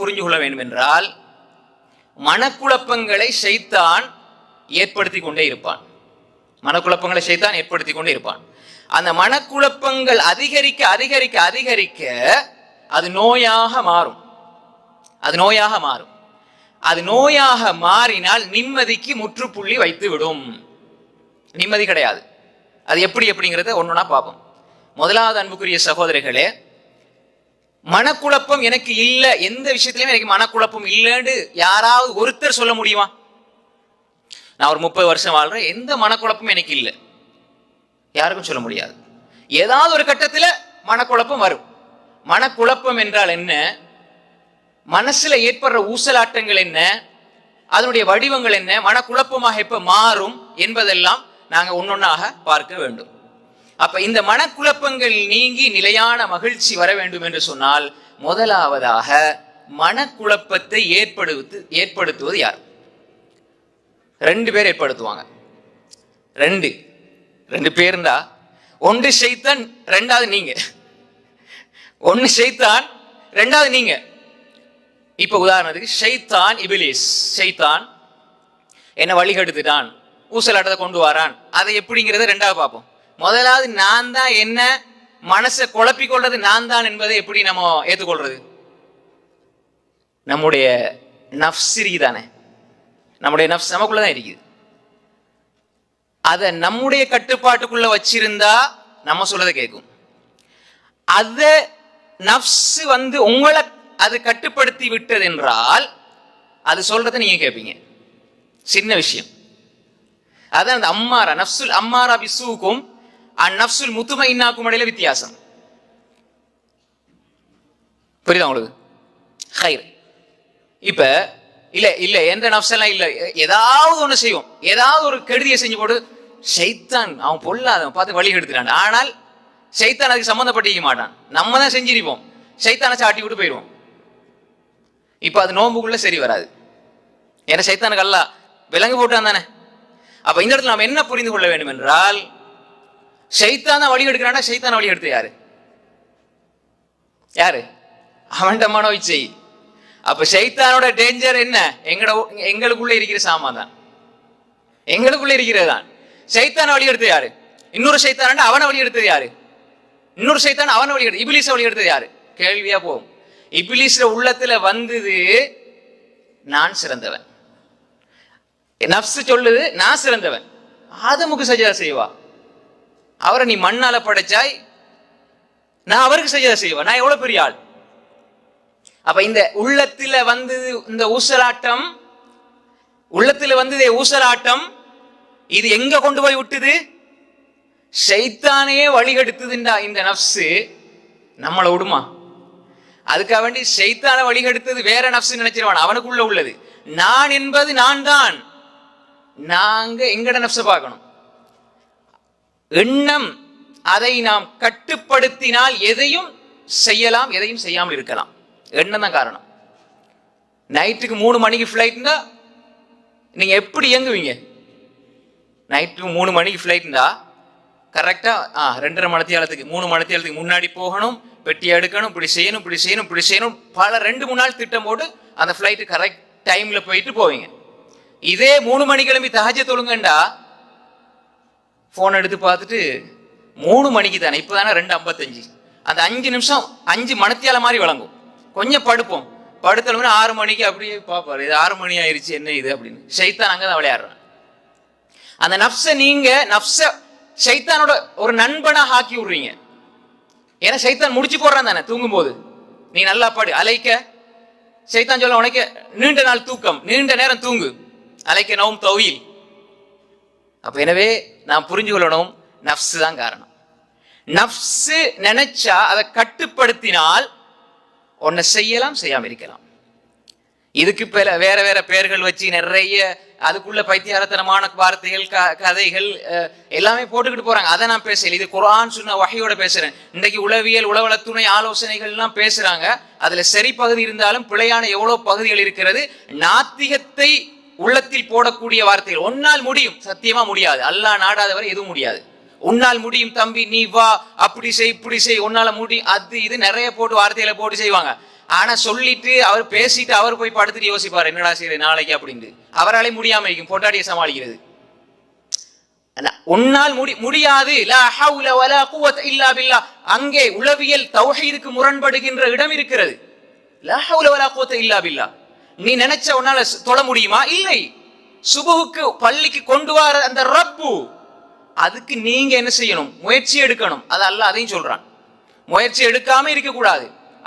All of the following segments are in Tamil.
புரிஞ்சு கொள்ள வேண்டுமென்றால் மனக்குழப்பங்களை செய்தான் ஏற்படுத்தி கொண்டே இருப்பான். மனக்குழப்பங்களை செய்தான் ஏற்படுத்தி கொண்டே இருப்பான். அந்த மனக்குழப்பங்கள் அதிகரிக்க அதிகரிக்க அதிகரிக்க அது நோயாக மாறும். அது நோயாக மாறும். அது நோயாக மாறினால் நிம்மதிக்கு முற்றுப்புள்ளி வைத்து விடும் நிம்மதி கிடையாது. அது எப்படி எப்படிங்கிறத ஒன்றுனா பார்ப்போம். முதலாவது அன்புக்குரிய சகோதரிகளே மனக்குழப்பம் எனக்கு இல்லை. எந்த விஷயத்திலுமே எனக்கு மனக்குழப்பம் இல்லைன்னு யாராவது ஒருத்தர் சொல்ல முடியுமா? நான் ஒரு முப்பது வருஷம் வாழ்றேன். எந்த மனக்குழப்பமும் எனக்கு இல்லை. யாருக்கும் சொல்ல முடியாது. ஏதாவது ஒரு கட்டத்தில் மனக்குழப்பம் வரும். மனக்குழப்பம் என்றால் என்ன? மனசுல ஏற்படுற ஊசலாட்டங்கள் என்ன? அதனுடைய வடிவங்கள் என்ன? மனக்குழப்பமாக எப்ப மாறும் என்பதெல்லாம் நாங்கள் ஒன்னொன்னாக பார்க்க வேண்டும். அப்ப இந்த மனக்குழப்பங்கள் நீங்கி நிலையான மகிழ்ச்சி வர வேண்டும் என்று சொன்னால் முதலாவதாக மனக்குழப்பத்தை ஏற்படுத்து ஏற்படுத்துவது யார்? ரெண்டு பேர் ஏற்படுத்துவாங்க. ரெண்டு. ரெண்டு பேருந்தா ஒன்று ஷைத்தான் ரெண்டாவது நீங்க. ஒன்று ஷைத்தான் ரெண்டாவது நீங்க. இப்ப உதாரணத்துக்கு ஷைத்தான் இபிலிஸ். ஷைத்தான் என்ன வழிகெடுத்துட்டான் ஊசலாட்டத்தை கொண்டு வரான். அதை எப்படிங்கிறத ரெண்டாவது பார்ப்போம். முதலாவது நான் தான் என்ன? மனசை குழப்பிக் கொள்றது நான் தான் என்பதை எப்படி நம்ம ஏற்றுக்கொள்றது? நம்முடைய நஃப்ஸ் தானே நம்முடைய நஃப்ஸ் நமக்குள்ள தான் இருக்குது. அதை நம்முடைய கட்டுப்பாட்டுக்குள்ள வச்சிருந்தா நம்ம சொல்றதை கேட்கும். அத நஃப்ஸ் வந்து உங்களை அது கட்டுப்படுத்தி விட்டது என்றால் அது சொல்றதை நீங்க கேட்பீங்க. சின்ன விஷயம். அதான் அந்த அம்மாரா நஃப்சுல் அம்மாரா பிசுவுக்கும் அந்நப்சுல் முத்தும இன்னாக்கும் இடையில வித்தியாசம் புரியுதா உங்களுக்கு ஹைர் இப்ப இல்ல இல்ல எந்த நப்ஸ் இல்ல ஏதாவது ஒண்ணு செய்வோம் ஏதாவது ஒரு கெடுதியை செஞ்சு போட்டு ஷைத்தான் அவன் பொல்லாதவன் பார்த்து வழி எடுத்துட்டான் ஆனால் ஷைத்தான் அதுக்கு சம்மந்தப்பட்டிக்க மாட்டான் நம்ம தான் செஞ்சிருப்போம் சைத்தானை சாட்டி விட்டு போயிடுவோம் இப்ப அது நோம்புக்குள்ள சரி வராது ஏன்னா சைத்தானுக்கு அல்ல விலங்கு போட்டான் தானே அப்ப இந்த இடத்துல நாம் என்ன புரிந்து கொள்ள வேண்டும் என்றால் ஷைத்தான வழி எடுக்கிறானா ஷைத்தான வழி எடுத்து யாரு? யாரு? அவன்கிட்ட மனோ இச்சை அப்ப ஷைத்தானோட டேஞ்சர் என்ன? எங்கட எங்களுக்குள்ள இருக்கிற சாமான் தான். எங்களுக்குள்ள இருக்கிறது தான். சைத்தான வழி எடுத்தது யாரு? இன்னொரு சைத்தான அவனை வழி எடுத்தது யாரு? இன்னொரு சைத்தான் அவனை வழி எடுத்து இபிலிஸ வழி எடுத்தது யாரு? கேள்வியா போகும். இபிலிஸ்ல உள்ளத்துல வந்தது நான் சிறந்தவன். நப்ஸ் சொல்லுது நான் சிறந்தவன். ஆதமுக்கு சஜா செய்வா. அவரை நீ மண்ணால படைச்சாய். நான் அவருக்கு சஜதா செய்வேன். நான் எவ்வளவு பெரிய ஆள்? அப்ப இந்த உள்ளத்துல வந்தது இந்த ஊசலாட்டம் உள்ளத்துல வந்ததே ஊசலாட்டம் இது எங்க கொண்டு போய் விட்டுது? ஷைத்தானையே வழிகெடுத்ததுண்டா இந்த நப்சு நம்மளை விடுமா? அதுக்காக வேண்டி சைத்தான வழிகெடுத்தது வேற நப்சு நினைச்சிருவான். அவனுக்குள்ள உள்ளது. நான் என்பது நான் தான். நாங்க எங்கட நப்ச பார்க்கணும்? எண்ணம் அதை நாம் கட்டுப்படுத்தினால் எதையும் செய்யலாம் எதையும் செய்யாமல் இருக்கலாம். எண்ணம் தான் காரணம். நைட்டுக்கு மூணு மணிக்கு ஃப்ளைட்னா நீங்க எப்படி இயங்குவீங்க? நைட்டுக்கு மூணு மணிக்கு ஃப்ளைட்னா கரெக்டாக ஆ ரெண்டரை மணத்தியாலத்துக்கு மூணு மணத்தியாலத்துக்கு முன்னாடி போகணும் பெட்டி எடுக்கணும் இப்படி செய்யணும் இப்படி செய்யணும் இப்படி செய்யணும். பல ரெண்டு மூணு நாள் திட்டம் போட்டு அந்த ஃப்ளைட்டு கரெக்ட் டைமில் போயிட்டு போவீங்க. இதே மூணு மணி கிளம்பி தகஜ தொழுங்கண்டா ஃபோன் எடுத்து பார்த்துட்டு மூணு மணிக்கு தானே இப்போ தானே ரெண்டு ஐம்பத்தஞ்சு. அந்த அஞ்சு நிமிஷம் அஞ்சு மணத்தியால மாதிரி வழங்கும் கொஞ்சம் படுப்போம். படுத்தலுமே ஆறு மணிக்கு அப்படியே பார்ப்பாரு. இது ஆறு மணி ஆயிடுச்சு என்ன இது அப்படின்னு. ஷைத்தான் அங்கே தான் விளையாடுறான். அந்த நப்ச நீங்க நப்ச ஷைத்தானோட ஒரு நண்பனா ஆக்கி விடுறீங்க. ஏன்னா சைத்தான் முடிச்சு போடுறான் தானே தூங்கும் போது நீ நல்லா பாடு. அலைக்க. சைத்தான் சொல்ல உனக்கு நீண்ட நாள் தூக்கம். நீண்ட நேரம் தூங்கு. அலைக்க நவும் தவியில் அப்போ எனவே நாம் புரிஞ்சு கொள்ளணும் நப்சு தான் காரணம். நஃப்ஸு நினைச்சா அதை கட்டுப்படுத்தினால் ஒன்னை செய்யலாம் செய்யாமல் இருக்கலாம். இதுக்கு பேர வேற வேற பெயர்கள் வச்சு நிறைய அதுக்குள்ள பைத்தியாரத்தனமான வார்த்தைகள் க- கதைகள் எல்லாமே போட்டுக்கிட்டு போறாங்க. அதை நான் பேசல. இது குரான் சொன்ன வகையோட பேசுறேன். இன்றைக்கு உளவியல் உளவள துணை ஆலோசனைகள்லாம் பேசுறாங்க. அதுல சரி பகுதி இருந்தாலும் பிழையான எவ்வளவு பகுதிகள் இருக்கிறது? நாத்திகத்தை உள்ளத்தில் போடக்கூடிய வார்த்தைகள். உன்னால் முடியும். சத்தியமா முடியாது. அல்லாஹ் நாடாதவரை எதுவும் முடியாது. உன்னால் முடியும் தம்பி நீ வா அப்படி செய் இப்படி செய். உன்னால முடி அது இது நிறைய போட்டு வார்த்தையில போட்டு செய்வாங்க. ஆனா சொல்லிட்டு அவர் பேசிட்டு அவர் போய் படுத்துட்டு யோசிப்பார். என்னடா செய்யுது நாளைக்கு அப்படின்ட்டு. அவராலே முடியாம இருக்கும். போட்டாடிய சமாளிக்கிறது. உன்னால் முடி முடியாது. இல்லா பில்லா அங்கே உளவியல் தௌஹீதுக்கு முரண்படுகின்ற இடம் இருக்கிறது. இல்லா பில்லா நீ நினைச்ச உன்னால ஸ்- தொழ முடியுமா இல்லை சுபுவுக்கு பள்ளிக்கு கொண்டு வர அந்த ரப்பு அதுக்கு நீங்க என்ன செய்யணும் முயற்சி எடுக்கணும் அது அல்லாஹ் அதையும் சொல்றான் முயற்சி எடுக்காம இருக்க கூடாது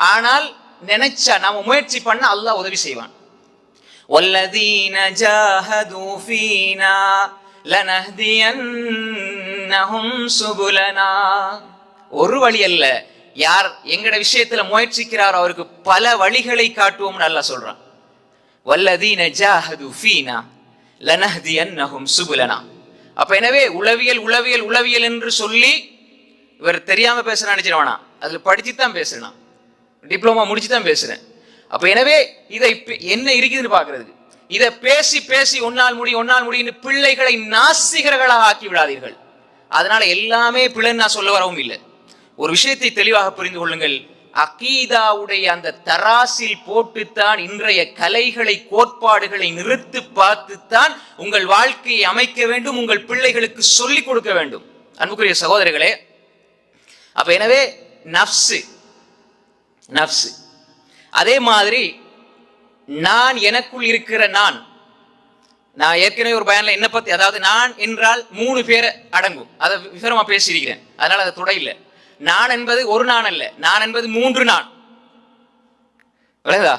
ஆனால் நினைச்சா நாம முயற்சி பண்ண அல்லாஹ் உதவி செய்வான் والذين جاهدوا فينا لنهدينهم سبلنا ஒரு வழி அல்ல யார் எங்கட விஷயத்துல முயற்சிக்கிறாரோ அவருக்கு பல வழிகளை காட்டுவோம்னு அல்லாஹ் சொல்றான் வல்லதீன ஜாஹது ஃபீனா லனஹ்தியன்னஹும் சுபுலனா. அப்ப எனவே உளவியல் உளவியல் உளவியல் என்று சொல்லி இவர் தெரியாம பேச நினைச்சிருவானா அதுல படிச்சு தான் பேசுறான்? டிப்ளமா முடிச்சு தான் பேசுறேன். அப்ப எனவே இதை என்ன இருக்குதுன்னு பாக்குறது இதை பேசி பேசி ஒன்னால் முடி ஒன்னால் முடின்னு பிள்ளைகளை நாசிகர்களாக ஆக்கி விடாதீர்கள். அதனால எல்லாமே பிள்ளைன்னு நான் சொல்ல வரவும் இல்லை. ஒரு விஷயத்தை தெளிவாக புரிந்து கொள்ளுங்கள். அகீதாவுடைய அந்த தராசில் போட்டுத்தான் இன்றைய கலைகளை கோட்பாடுகளை நிறுத்து பார்த்துத்தான் உங்கள் வாழ்க்கையை அமைக்க வேண்டும் உங்கள் பிள்ளைகளுக்கு சொல்லிக் கொடுக்க வேண்டும். அன்புக்குரிய சகோதரிகளே அப்ப எனவே நப்சு நப்சு அதே மாதிரி நான் எனக்குள் இருக்கிற நான் நான் ஏற்கனவே ஒரு பயனில் என்ன பத்தி அதாவது நான் என்றால் மூணு பேரை அடங்கும். அதை விவரமா பேசியிருக்கிறேன். அதனால அதை துடை இல்லை. நான் என்பது ஒரு நான் அல்ல. நான் என்பது மூன்று நான். விளங்குதா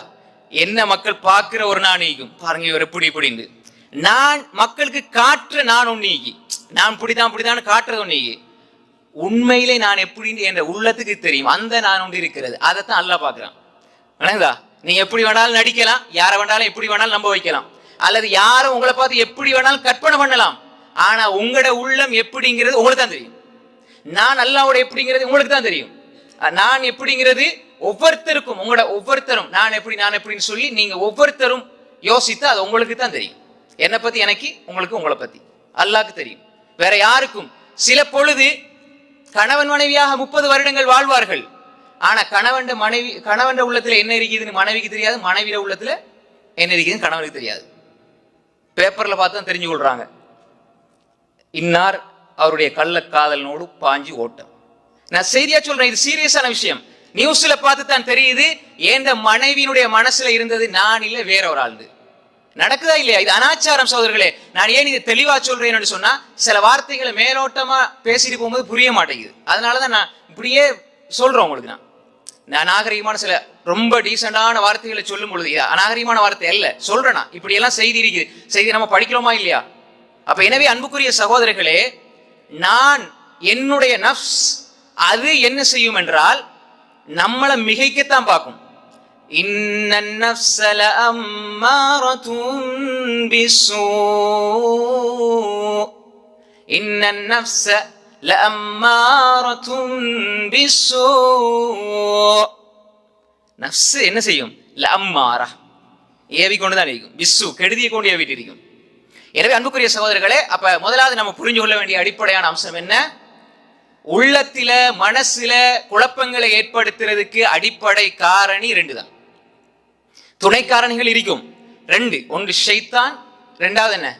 என்ன மக்கள் பார்க்கிற ஒரு நான் நீக்கும் பாருங்க இவர் எப்படி இப்படின்னு நான் மக்களுக்கு காட்டுற நான் ஒன்று நீக்கி நான் இப்படிதான் இப்படிதான் காட்டுறது ஒன்று நீக்கி உண்மையிலே நான் எப்படின்னு என்ற உள்ளத்துக்கு தெரியும். அந்த நான் ஒன்று இருக்கிறது. அதைத்தான் அல்ல பார்க்குறான். விளங்குதா நீங்க எப்படி வேணாலும் நடிக்கலாம். யாரை வேணாலும் எப்படி வேணாலும் நம்ப வைக்கலாம். அல்லது யாரும் உங்களை பார்த்து எப்படி வேணாலும் கற்பனை பண்ணலாம். ஆனா உங்களோட உள்ளம் எப்படிங்கிறது உங்களுக்கு தான் தெரியும். நான் அல்லாவோட எப்படிங்கிறது உங்களுக்கு தான் தெரியும். நான் எப்படிங்கிறது ஒவ்வொருத்தருக்கும் உங்களோட ஒவ்வொருத்தரும் நான் எப்படி நான் எப்படின்னு சொல்லி நீங்க ஒவ்வொருத்தரும் யோசித்து அது உங்களுக்கு தான் தெரியும். என்னை பத்தி எனக்கு உங்களுக்கு உங்களை பத்தி. அல்லாக்கு தெரியும். வேற யாருக்கும். சில பொழுது கணவன் மனைவியாக முப்பது வருடங்கள் வாழ்வார்கள். ஆனா கணவன் மனைவி கணவன் உள்ளத்துல என்ன இருக்குதுன்னு மனைவிக்கு தெரியாது மனைவியில உள்ளத்துல என்ன இருக்குதுன்னு கணவனுக்கு தெரியாது. பேப்பர்ல பார்த்து தான் தெரிஞ்சு கொள்றாங்க இன்னார் அவருடைய கள்ளக்காதலனோடு பாஞ்சு ஓட்டம். நான் செய்தியா சொல்றேன் இது சீரியஸான விஷயம். நியூஸ்ல பார்த்து தான் தெரியுது எந்த மனைவியினுடைய மனசுல இருந்தது நான் இல்லை வேற ஒரு ஆள் நடக்குதா இல்லையா? இது அனாச்சாரம் சோதர்களே நான் ஏன் இது தெளிவா சொல்றேன்னு சொன்னா சில வார்த்தைகளை மேலோட்டமா பேசிட்டு போகும்போது புரிய மாட்டேங்குது. அதனாலதான் நான் இப்படியே சொல்றேன் உங்களுக்கு நான். நான் நாகரிகமான சில ரொம்ப டீசெண்டான வார்த்தைகளை சொல்லும் பொழுது அநாகரிகமான வார்த்தை அல்ல சொல்றேனா இப்படி எல்லாம் செய்தி இருக்குது. செய்தி நம்ம படிக்கிறோமா இல்லையா? அப்ப எனவே அன்புக்குரிய சகோதரர்களே நான் என்னுடைய நஃப்ஸ் அது என்ன செய்யும் என்றால் நம்மளை மிகைக்கத்தான் பார்க்கும். என்ன செய்யும்? ஏவி கொண்டுதான் இருக்கும் பிசு கெடுதியை கொண்டு ஏவிட்டு இருக்கும் எனவே அன்புக்குரிய சகோதரர்களே அப்ப முதலாவது நம்ம புரிஞ்சு கொள்ள வேண்டிய அடிப்படையான அம்சம் என்ன? உள்ளத்தில மனசுல குழப்பங்களை ஏற்படுத்துறதுக்கு அடிப்படை காரணி ரெண்டு தான் துணை காரணிகள் இருக்கும். ரெண்டு ஒன்று ஷைத்தான் ரெண்டாவது என்ன?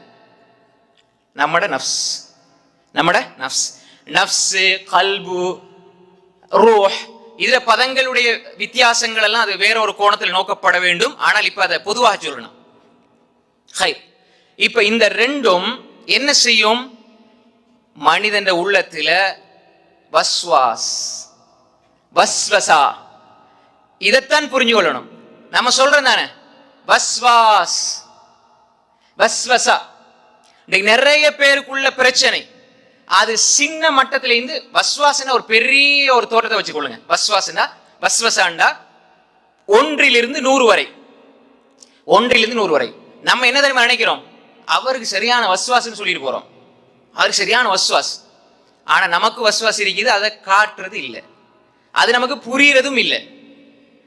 நம்மட நஃப்ஸ். நம்மட நஃப்ஸ். நஃப்ஸு கல்பு ரூஹ். இதுல பதங்களுடைய வித்தியாசங்கள் எல்லாம் அது வேற ஒரு கோணத்தில் நோக்கப்பட வேண்டும். ஆனால் இப்ப அதை பொதுவாக சொல்லணும். ஹை இப்ப இந்த ரெண்டும் என்ன செய்யும்? மனிதன் உள்ளத்துல வஸ்வாஸ். வஸ்வசா. இதைத்தான் புரிஞ்சு கொள்ளணும். நம்ம சொல்றோம் தானே? வஸ்வாஸ். வஸ்வசா. இன்னைக்கு நிறைய பேருக்குள்ள பிரச்சனை. அது சின்ன மட்டத்துல இருந்து வஸ்வாசனா ஒரு பெரிய ஒரு தோட்டத்தை வச்சுக்கொள்ளுங்க. வஸ்வாசனா வஸ்வசாண்டா ஒன்றிலிருந்து நூறு வரை. ஒன்றிலிருந்து நூறு வரை. நம்ம என்ன தெரியுமா நினைக்கிறோம்? அவருக்கு சரியான வஸ்வாஸ்னு சொல்லிட்டு போறோம். அவருக்கு சரியான வஸ்வாஸ் ஆனா நமக்கு வஸ்வாஸ் இருக்குது அதை காட்டுறது இல்லை. அது நமக்கு புரியறதும் இல்லை.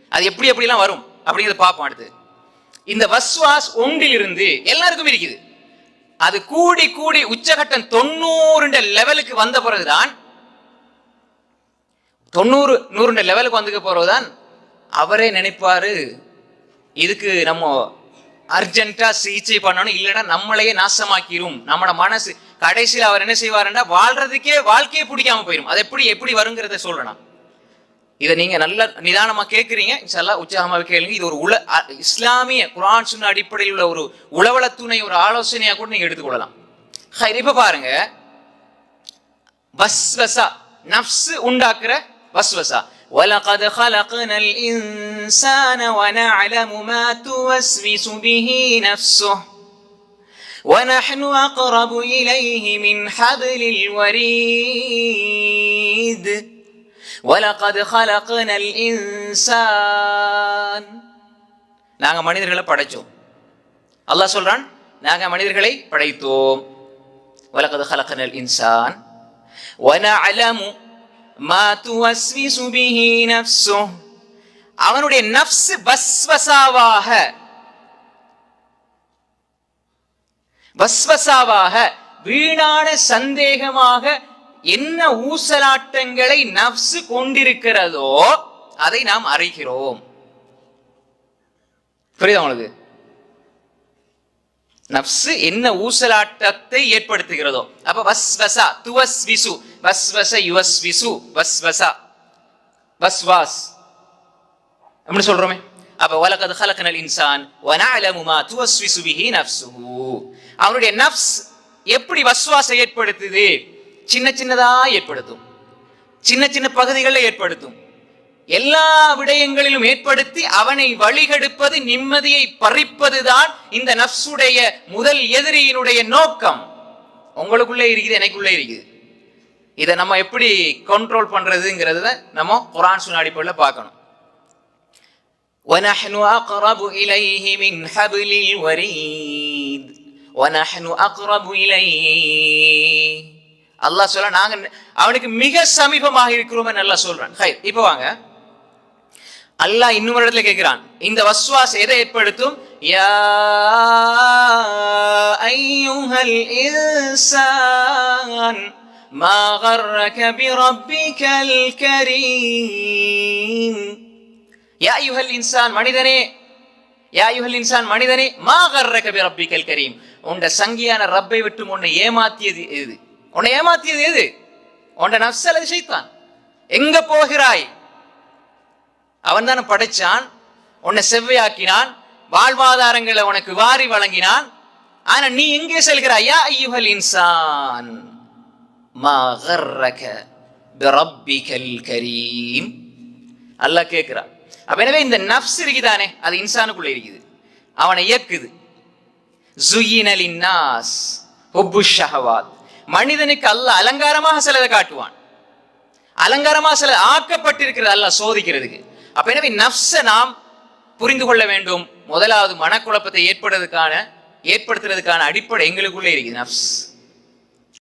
அது எப்படி எப்படிலாம் வரும்? அப்படிங்கிறத பார்ப்போம் அடுத்து. இந்த வஸ்வாஸ் ஒன்றிலிருந்து எல்லாருக்கும் இருக்குது. அது கூடி கூடி உச்சகட்டம் தொண்ணூறுன்ற லெவலுக்கு வந்த பிறகுதான் தொண்ணூறு நூறுன்ற லெவலுக்கு வந்துக்க பிறகுதான் அவரே நினைப்பாரு. இதுக்கு நம்ம அர்ஜென்ட்டா சிகிச்சை பண்ணணும் இல்லைன்னா நம்மளையே நாசமாக்கிரும். நம்மளோட மனசு கடைசியில் அவர் என்ன செய்வாருன்னா வாழ்றதுக்கே வாழ்க்கையே பிடிக்காம போயிடும் அது எப்படி எப்படி வருங்கிறத சொல்லணும் இதை நீங்க நல்ல நிதானமா கேட்குறீங்க இன்ஷால்லா உற்சாகமாக கேளுங்க. இது ஒரு உல இஸ்லாமிய குரான் சொன்ன அடிப்படையில் உள்ள ஒரு உளவள துணை ஒரு ஆலோசனையா கூட நீங்க எடுத்துக்கொள்ளலாம். இப்ப பாருங்க. வஸ்வசா நப்சு உண்டாக்குற வஸ்வசா. وَلَقَدْ خَلَقْنَا الْإِنسَانَ وَنَعْلَمُ مَا تُوَسْوِسُ بِهِ نَفْسُهُ وَنَحْنُ أَقْرَبُ إِلَيْهِ مِنْ حَبْلِ الْوَرِيدِ وَلَقَدْ خَلَقْنَا الْإِنسَانَ நாங்க மனிதர்களை படைச்சோம் அல்லாஹ் சொல்றான் நாங்க மனிதர்களை படைத்தோம் وَلَقَدْ خَلَقْنَا الْإِنسَانَ وَنَعْلَمُ அவனுடைய நப்சு வஸ்வசாவாக. வஸ்வசாவாக வீணான சந்தேகமாக என்ன ஊசலாட்டங்களை நப்சு கொண்டிருக்கிறதோ அதை நாம் அறிகிறோம். புரியுதா உங்களுக்கு? நப்சு என்ன ஊசலாட்டத்தை ஏற்படுத்துகிறதோ? அப்ப வஸ்வசா துவஸ்விசு. வஸ்வச யுவஸ்விசு. வஸ்வசா. வஸ்வாஸ். அப்படி சொல்றோமே. அப்ப வலகது ஹலக்கனல் இன்சான் வனாலமுமா துவஸ்விசு பிஹி நஃப்ஸுஹு அவனுடைய நஃப்ஸ் எப்படி வஸ்வாசை ஏற்படுத்துது? சின்ன சின்னதா ஏற்படுத்தும். சின்ன சின்ன பகுதிகளில் ஏற்படுத்தும். எல்லா விடயங்களிலும் ஏற்படுத்தி அவனை வழிகெடுப்பது நிம்மதியை பறிப்பதுதான் இந்த நஃப்ஸுடைய முதல் எதிரியினுடைய நோக்கம் உங்களுக்குள்ளே இருக்குது எனக்குள்ளே இருக்குது இதை நம்ம எப்படி கண்ட்ரோல் பண்றதுங்கிறத நம்ம குரான் சுன்ன அடிப்படையில் பார்க்கணும் ونحن أقرب إليه من حبل الوريد ونحن أقرب إليه அல்லாஹ் சொல்ல நாங்க அவனுக்கு மிக சமீபமாக இருக்கிறோம் நல்லா சொல்றான் ஹை இப்போ வாங்க அல்லாஹ் இன்னொரு இடத்துல கேட்கிறான் இந்த வஸ்வாஸ் எதை ஏற்படுத்தும் யா ஐயுஹல் இன்சான் ما غرك بربك الكريم யா ஐயுஹல் இன்சான் மனிதனே யா ஐயுஹல் இன்சான் மனிதனே மா கர்ரக பி ரப்பிக்கல் கரீம் உண்ட சங்கியான ரப்பை விட்டு உன்னை ஏமாத்தியது எது உன்னை ஏமாத்தியது எது உண்ட நஃப்ஸ் அல்லது ஷைத்தான் எங்க போகிறாய் அவன் தானே படைச்சான்? உன்னை செவ்வையாக்கினான். வாழ்வாதாரங்களை உனக்கு வாரி வழங்கினான். ஆனா நீ எங்கே செல்கிறாயா யா இன்சான். கரீம். அல்லா கேட்கிறான். அப்ப எனவே இந்த நஃப்ஸ் இருக்குதானே? அது இன்சானுக்குள்ள இருக்குது. அவனை இயக்குது. ஜுயினலின் ஒப்பு ஷஹவாத். மனிதனுக்கு அல்ல அலங்காரமாக சிலதை காட்டுவான். அலங்காரமாக சில ஆக்கப்பட்டிருக்கிறது அல்ல சோதிக்கிறதுக்கு. அப்ப எனவே நஃப்ஸை நாம் புரிந்து கொள்ள வேண்டும். முதலாவது மனக்குழப்பத்தை ஏற்படுறதுக்கான ஏற்படுத்துறதுக்கான அடிப்படை எங்களுக்குள்ளே இருக்குது நஃப்ஸ்.